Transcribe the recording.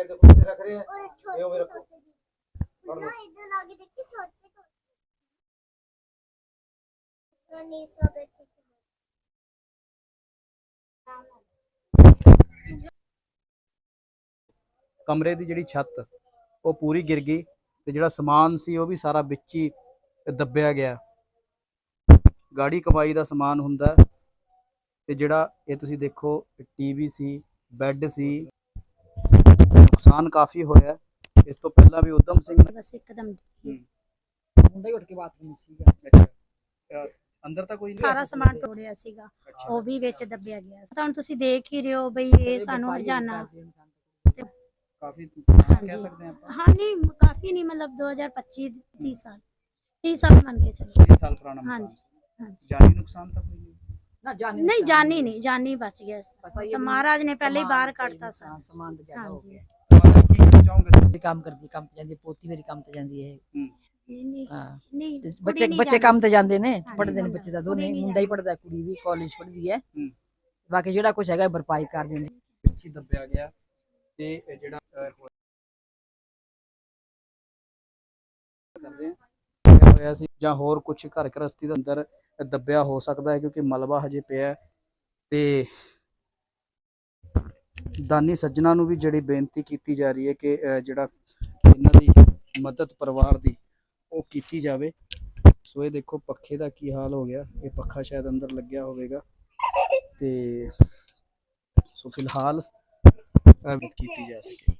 Side ਦੇ ਕੁੱਤੇ ਰੱਖ ਰਹੇ ਆ और ये वो छोटे मेरे को- छोटे पढ़ लो। ना इधर आगे देखिए छोटे छोटे नहीं सब ऐसे ਕਮਰੇ ਦੀ ਜਿਹੜੀ ਛੱਤ ਉਹ ਪੂਰੀ ਗਿਰ ਗਈ ਤੇ ਜਿਹੜਾ ਸਮਾਨ ਸੀ ਉਹ ਵੀ ਸਾਰਾ ਵਿੱਚ ਹੀ ਦੱਬਿਆ ਗਿਆ ਗਾੜੀ ਕਮਾਈ ਦਾ ਸਮਾਨ ਹੁੰਦਾ ਹੈ ਤੇ ਜਿਹੜਾ ਇਹ ਤੁਸੀਂ ਦੇਖੋ ਟੀਵੀ ਸੀ ਬੈੱਡ ਸੀ ਨੁਕਸਾਨ ਕਾਫੀ ਹੋਇਆ। ਇਸ ਤੋਂ ਪਹਿਲਾਂ ਵੀ ਉਦਮ ਸਿੰਘ ਨੇ ਬਸ ਇੱਕਦਮ ਮੁੰਡਾ ਹੀ ਉੱਠ ਕੇ ਬਾਥਰੂਮ ਸੀਗਾ। ਅੱਛਾ। ਅੰਦਰ ਤਾਂ ਕੋਈ ਨਹੀਂ ਸਾਰਾ ਸਮਾਨ ਟੋੜਿਆ ਸੀਗਾ। ਉਹ ਵੀ ਵਿੱਚ ਦੱਬਿਆ ਗਿਆ। ਸੀ। ਤਾਂ ਤੁਸੀਂ ਦੇਖ ਹੀ ਰਹੇ ਹੋ ਬਈ ਇਹ ਸਾਨੂੰ ਹਰਜਾਨਾ ਕਾਫੀ ਕਹਿ। ਸਕਦੇ ਆਪਾਂ। ਹਾਂ ਨਹੀਂ ਕਾਫੀ ਨਹੀਂ ਮਤਲਬ 2025 30 ਸਾਲ। 30 ਸਾਲ ਮੰਨ ਕੇ ਚਲੋ। 30 ਸਾਲ ਪੁਰਾਣਾ। ਹਾਂਜੀ। ਜਾਨੀ ਨੁਕਸਾਨ ਤਾਂ ਕੋਈ ਨਹੀਂ। ਨਾ ਜਾਨੀ ਨਹੀਂ ਜਾਨੀ ਨਹੀਂ ਜਾਨੀ ਬਚ ਗਿਆ ਸੀ। ਬਸ ਇਹ ਤਾਂ ਵੀ ਮਹਾਰਾਜ ਨੇ ਪਹਿਲੇ ਹੀ ਸਮਾਨ ਬਾਹਰ ਕੋਈ ਕੱਢਤਾ ਸੀ ਨੁਕਸਾਨ, ਸਮਾਨ ਤਾਂ ਜ਼ਿਆਦਾ ਹੋ ਹਾਂਜੀ ਗਿਆ ਸਵਾਲ ਕੀ ਕਹਿਣਾ ਚਾਹੋਗੇ ਮੇਰੀ ਕੰਮ ਕਰਦੀ ਕੰਮ ਤੇ ਜਾਂਦੀ ਹੈ, ਪੋਤੀ ਮੇਰੀ ਕੰਮ ਤੇ ਜਾਂਦੀ ਹੈ ਨਹੀਂ ਨਹੀਂ ਹਾਂ ਨਹੀਂ ਤੇ ਕੁੜੀ ਬੱਚੇ ਨਹੀਂ ਬੱਚੇ ਜਾਂਦੀ। ਕੰਮ ਤੇ ਜਾਂਦੇ ਨੇ ਹਾਂਜੀ, ਪੜ੍ਹਦੇ ਨੇ ਮੁੰਡਾ। ਬੱਚੇ ਤਾਂ ਕੁੜੀ ਦੋਨੇ ਨਹੀਂ ਮੁੰਡਾ ਹੀ ਜਾਂਦੀ। ਪੜ੍ਹਦਾ ਕੁੜੀ ਵੀ ਕਾਲਜ ਪੜ੍ਹਦੀ ਹੈ ਹੂੰ। ਬਾਕੀ ਜਿਹੜਾ ਕੁਝ ਹੈਗਾ ਭਰਪਾਈ ਕਰ ਦਿੰਦੇ ਵਿੱਚ ਹੀ ਦੱਬਿਆ ਗਿਆ ਤੇ ਇਹ ਜਿਹੜਾ ਅਹ, ਹੋਇਆ- ਕਰ ਰਹੇ ਆ ਹੋਇਆ ਸੀ ਜਾਂ ਹੋਰ ਕੁਝ ਘਰ ਗ੍ਰਸਤੀ ਦੇ ਅੰਦਰ ਦੱਬਿਆ ਹੋ ਸਕਦਾ ਹੈ ਕਿਉਂਕਿ ਮਲਬਾ ਹਜੇ ਪਿਆ ਤੇ ਦਾਨੀ ਸੱਜਣਾ ਨੂੰ ਵੀ ਜਿਹੜੀ ਬੇਨਤੀ ਕੀਤੀ ਜਾ ਰਹੀ ਹੈ ਕਿ ਜਿਹੜਾ ਇਹਨਾਂ ਦੀ ਮਦਦ ਪਰਿਵਾਰ ਦੀ ਉਹ ਕੀਤੀ ਜਾਵੇ। ਸੋ ਇਹ ਦੇਖੋ ਪੱਖੇ ਦਾ ਕੀ ਹਾਲ ਹੋ ਗਿਆ। ਇਹ ਪੱਖਾ ਸ਼ਾਇਦ ਅੰਦਰ ਲੱਗਿਆ ਹੋਵੇਗਾ। ਤੇ ਸੋ ਫਿਲਹਾਲ ਕੀਤੀ ਜਾ ਸਕੇ।